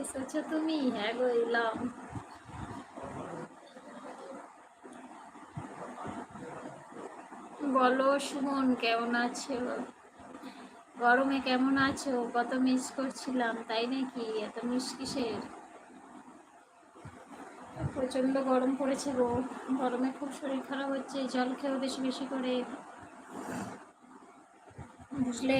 এসেছ তুমি? হ্যাঁ গো বলো সুমন, কেমন আছো? গরমে কেমন আছো? কত মিস করছিলাম, তাই নাকি? এত মিস কিসের? প্রচণ্ড গরম পড়েছে গো। গরমে খুব শরীর খারাপ হচ্ছে, জল খেয়েও বেশি বেশি করে। বুঝলে?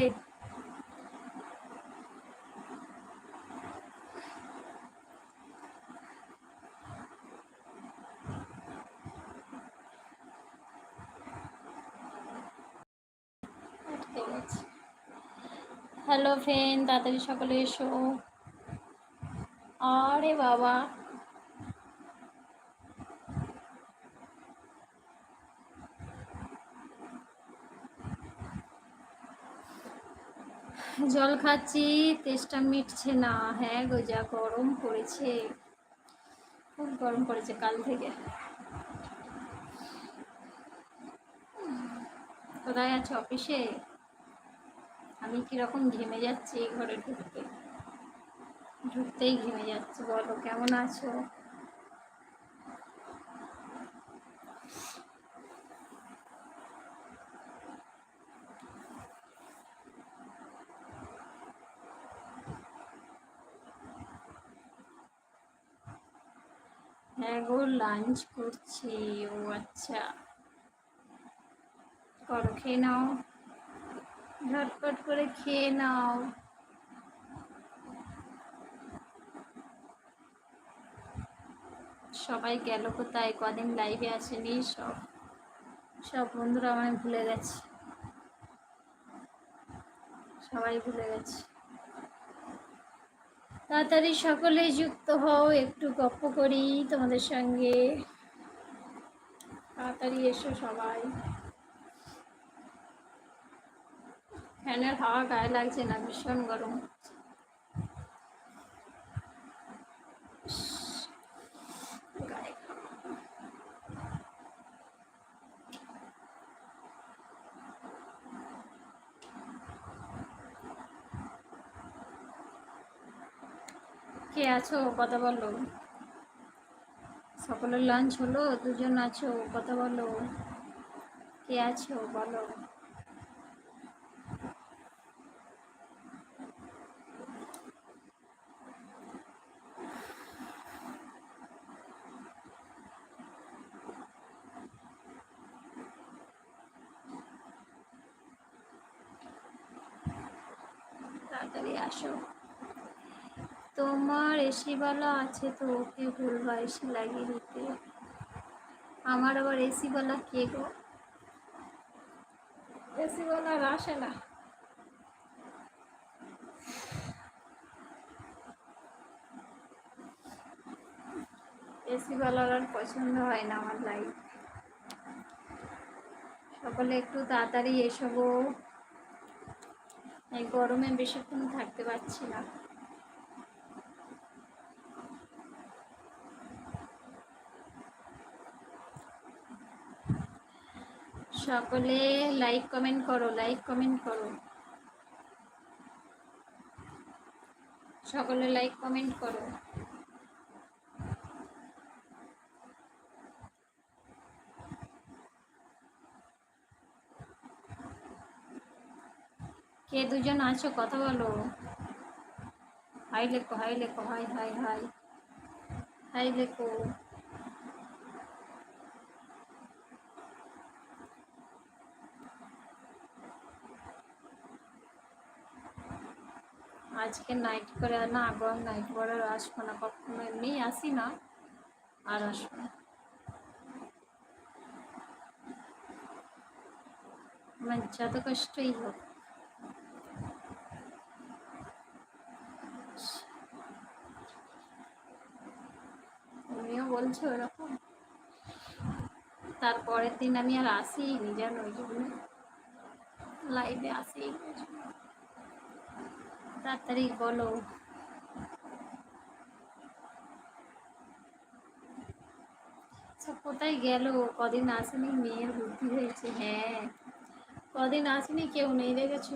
হ্যালো ফ্রেন্ড, তাড়াতাড়ি সকলে এসো। আরে বাবা। জল খাচ্ছি, তেষ্টা মিটছে না। হ্যাঁ গো, যা গরম পড়েছে। খুব গরম পড়েছে কাল থেকে। কোথায় আছে, অফিসে? আমি কীরকম ঘেমে যাচ্ছি এই ঘরে ঢুকতে? ঢুকতেই ঘেমে যাচ্ছে, বলো কেমন আছো? হ্যাঁ গো লাঞ্চ করছি। ও আচ্ছা। করো, খেয়ে নাও। ঝটপট করে খেয়ে নাও। সবাই গেল কোথায়? কদিন লাইভে আসেনি সব? সব বন্ধুরা আমায় ভুলে গেছে। সবাই ভুলে গেছে। তাড়াতাড়ি সকলে যুক্ত হও, একটু গপ্প করি তোমাদের সঙ্গে। তাড়াতাড়ি এসো সবাই। ফ্যানের হাওয়া গায়ে লাগছে না, ভীষণ গরম। কে আছো? কথা বলো। সকলের লাঞ্চ হলো? দুজন আছো? কথা বলো। কে আছো? বলো তাড়াতাড়ি আসো তোমার এসিওয়ালা আছে তো ওকে বলবা এসি লাগিয়ে দিতে। আমার আবার এসিওয়ালা কে গো? এসিওয়ালা আর আসে না এসিওয়ালার আর পছন্দ হয় না আমার লাইফ সকলে একটু তাড়াতাড়ি এসো গো। এই গরমে বেশিক্ষণ থাকতে পারছি না। সকলে লাইক কমেন্ট করো লাইক কমেন্ট করো। সকলে লাইক কমেন্ট করো। কে দুজন আছো? কথা বলো। হাই লেখো হাই লেখো, হাই হাই হাই। হাই লেখো। আজকে নাইট করে না, আবার নাইট করে আসব না, কখনো এমনি আসি না, আর আসব না। আমার যত কষ্টই হোক। তুমিও বলছো ওরকম তারপরের দিন আমি আর আসিনি জানো ওই জন্য। লাইভে আসি তাড়াতাড়ি বলো। আচ্ছা কোথায় গেল? কদিন আসেনি, মেয়ের বুদ্ধি হয়েছে হ্যাঁ। কদিন আসেনি, কেউ নেই দেখেছ?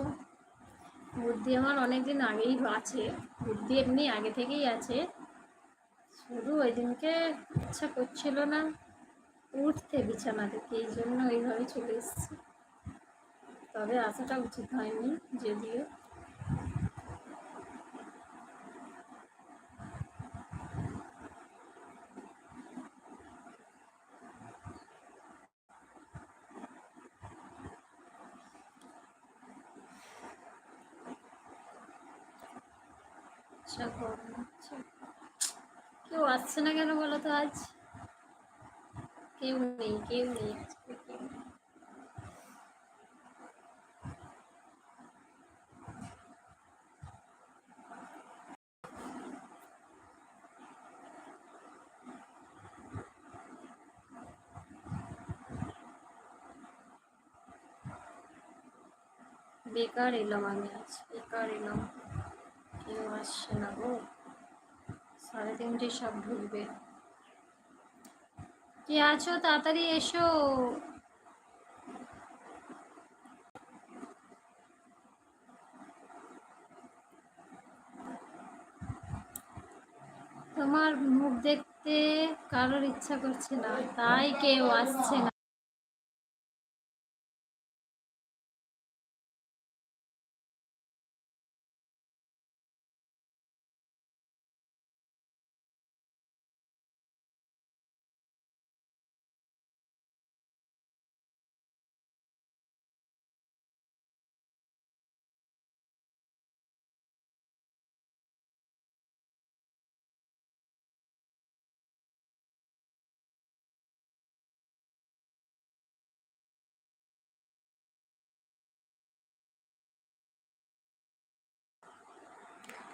বুদ্ধি আমার অনেকদিন আগেই আছে, বুদ্ধি এমনি আগে থেকেই আছে। শুধু ওই দিনকে ইচ্ছা করছিল না, উঠতে বিছানা থেকে, এই জন্য এইভাবে চলে এসেছি। তবে আসাটা উচিত হয়নি, যদিও। আচ্ছা গরম হচ্ছে কেউ আসছে না কেন বলো তো আজ? কেউ নেই কেউ নেই। বেকার এলাম আমি আজ, বেকার এলাম। কেউ আসছে না গো। সাড়ে তিনটে সব ঢুকবে। কে আছো? তাড়াতাড়ি এসো। তোমার মুখ দেখতে কারোর ইচ্ছা করছে না, তাই কেউ আসছে না।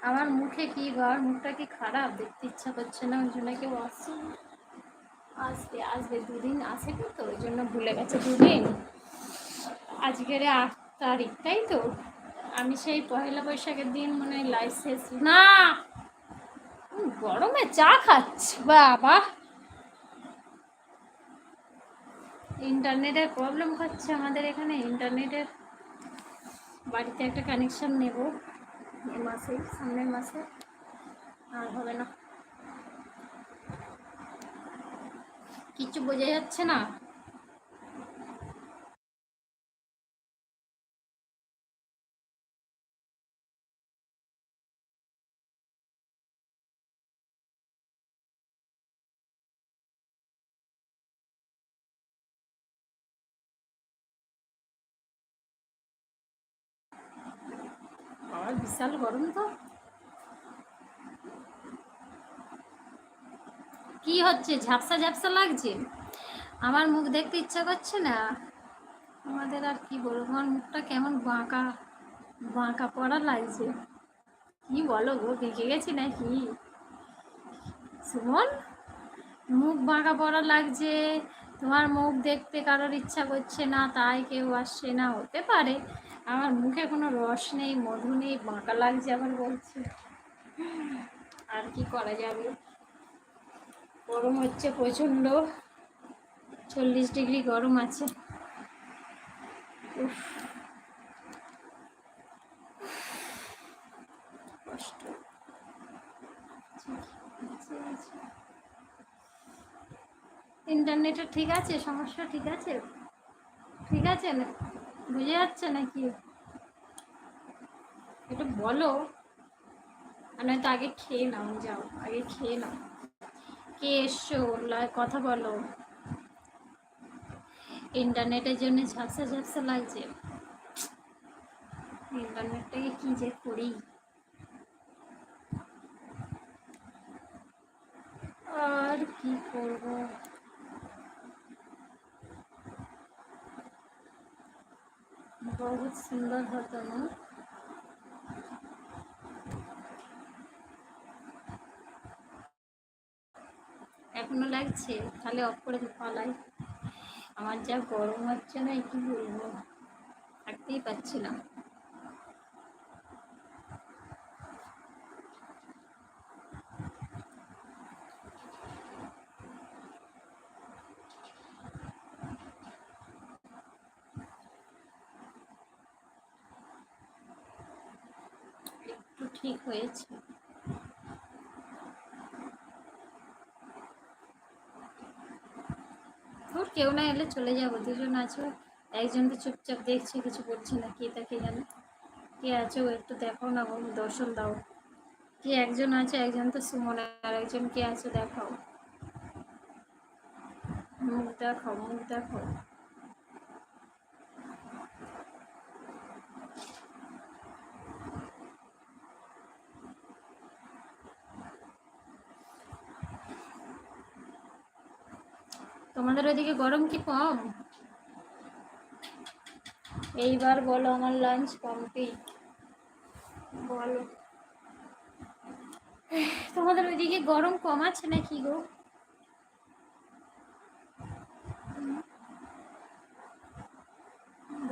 আমার মুখে কি ঘর? মুখটা কি খারাপ? দেখতে ইচ্ছা করছে না, ওই জন্য কেউ আসছে। আসবে আসবে, দুদিন আসে তো ওই জন্য ভুলে গেছে দুদিন। আজকের আট তারিখ, তাই তো? আমি সেই পয়লা বৈশাখের দিন মনে হয় শেষ না! গরমে চা খাচ্ছি, বাবা! ইন্টারনেটের প্রবলেম হচ্ছে আমাদের এখানে, ইন্টারনেটের বাড়িতে একটা কানেকশন নেব। এ মাসে সামনের মাসে আর হবে না। কিছু বোঝা যাচ্ছে না আর বিশাল গরম তো। কি হচ্ছে? ঝাপসা ঝাপসা লাগছে? আমার মুখ দেখতে ইচ্ছা করছে না। আমাদের আর কি বলব? আমার মুখটা কেমন বাঁকা বাঁকা পড়া লাগছে। কি বলো গো বেঁকে গেছি নাকি? সুমন, মুখ বাঁকা পড়া লাগছে। তোমার মুখ দেখতে কারোর ইচ্ছা করছে না, তাই কেউ আসছে না। হতে পারে। আমার মুখে কোনো রস নেই, মধু নেই, বাঁকা লাগছে আবার বলছে। আর কি করা যাবে? গরম হচ্ছে প্রচণ্ড। চল্লিশ ডিগ্রি গরম আছে। ইন্টারনেটের ঠিক আছে, সমস্যা ঠিক আছে? ঠিক আছে না? বুঝে যাচ্ছে নাকি? একটু বলো। আর নয়তো আগে খেয়ে নাও যাও, আগে খেয়ে নাও। কে এসছো? কথা বলো। ইন্টারনেটের জন্য ঝাপসা ঝাপসা লাগছে। ইন্টারনেটটাকে কি যে করি? আর কি করব? বহুত সুন্দর হতো, না? এখনও লাগছে? তাহলে অফ করে পালাই। আমার যা গরম হচ্ছে না, কি বলব? থাকতেই পারছি না ঠিক হয়েছে তোর কেউ না এলে চলে যাব, দুজন আছো, একজন তো চুপচাপ দেখছে, কিছু করছে না, কে তাকে জানে? কে আছে ও একটু দেখাও না বলো দর্শন দাও। কে একজন আছে, একজন তো সুমন, আর একজন কে আছে, দেখাও। মুখ দেখাও মুখ দেখাও। তোমাদের ওইদিকে গরম কি কম? এইবার বলো আমার লাঞ্চ কমপ্লিট বলো। তোমাদের ওইদিকে গরম কম আছে না কি গো?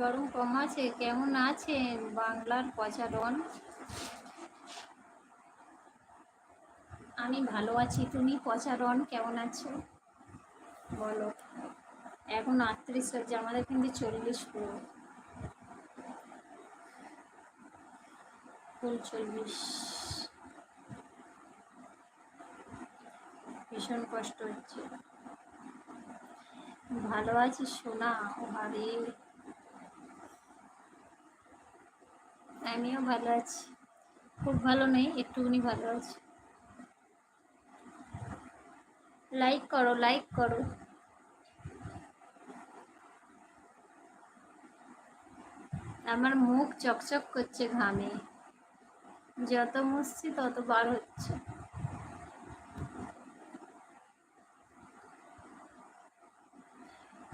গরম কম আছে, কেমন আছে বাংলার পচারণ আমি ভালো আছি, তুমি পচারণ কেমন আছো? বলো। এখন আটত্রিশ হচ্ছে, আমাদের কিন্তু চল্লিশ পুরো। চল্লিশ। ভীষণ কষ্ট হচ্ছে। ভালো আছি সোনা ভাবে। আমিও ভালো আছি। খুব ভালো নেই, একটুখানি ভালো আছি। লাইক করো লাইক করো। আমার মুখ চকচক করছে ঘামে। যত মুছছি, তত বার হচ্ছে।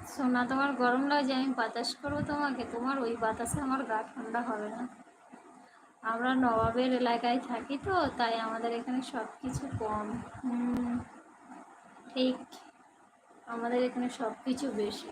সোনা, তোমার গরম লাগে আমি বাতাস করব তোমাকে। তোমার ওই বাতাসে আমার গা ঠান্ডা হবে না। আমরা নবাবের এলাকায় থাকি তো, তাই আমাদের এখানে সব কিছু কম। হুম। ঠিক আমাদের এখানে সব কিছু বেশি।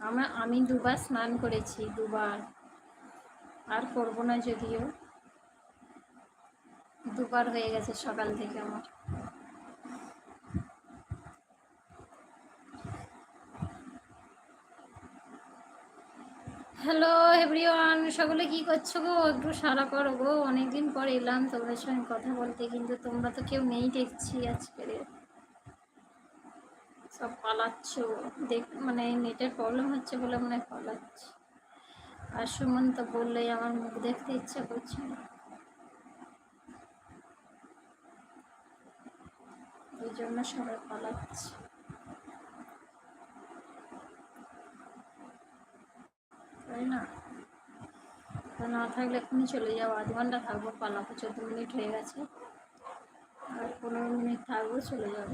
আমরা, আমি দুবার স্নান করেছি, দুবার। আর করব না যদিও। দুবার হয়ে গেছে সকাল থেকে আমার। হ্যালো এভরিওয়ান, সকলে কি করছ গো? একটু সারা করো গো। অনেকদিন পর এলাম তোমাদের সঙ্গে কথা বলতে, কিন্তু তোমরা তো কেউ নেই দেখছি আজকের সব পালাচ্ছ। দেখ মানে নেটের প্রবলেম হচ্ছে বলে মনে হয় পালাচ্ছি। আর সুমন তো বললেই আমার মুখ দেখতে ইচ্ছা করছে না। এই জন্য সবাই পালাচ্ছে। তাই না? তো না থাকলে এক্ষুনি চলে যাব আধ ঘণ্টা থাকব পালাবো চোদ্দ মিনিট হয়ে গেছে। আর পনেরো মিনিট থাকব, চলে যাব।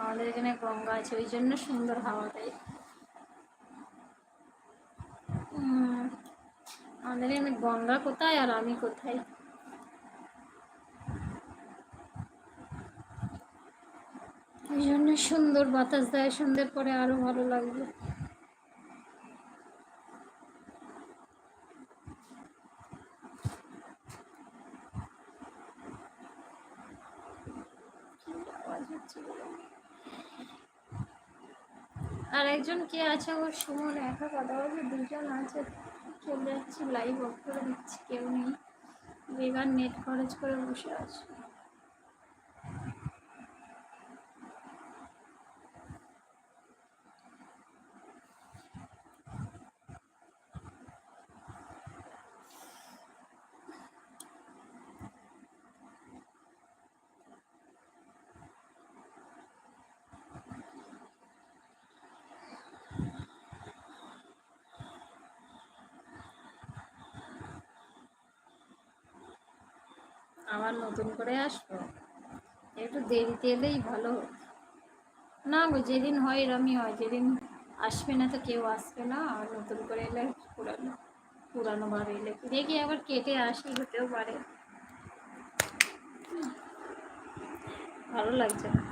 আমাদের এখানে গঙ্গা আছে, ওই জন্য সুন্দর হাওয়া দেয় আমাদের এখানে গঙ্গা কোথায় আর আমি কোথায়? ওই জন্য সুন্দর বাতাস দেয় সুন্দর পরে আরও ভালো লাগবে? আর একজন কে আছে? ওর সুমন একা কথা বলছে, দুজন আছে। চলে যাচ্ছি লাইভ অফ করে দিচ্ছি, কেউ নেই। এবার নেট খরচ করে বসে আছে। আবার নতুন করে আসব। একটু দেরিতে এলেই ভালো হতো। না গো, যেদিন হয় এরমই হয়, যেদিন আসবে না তো কেউ আসবে না, আর নতুন করে এলে পুরানো পুরানো বার এলে। দেখি আবার কেটে আসি, হতেও পারে। ভালো লাগছে না।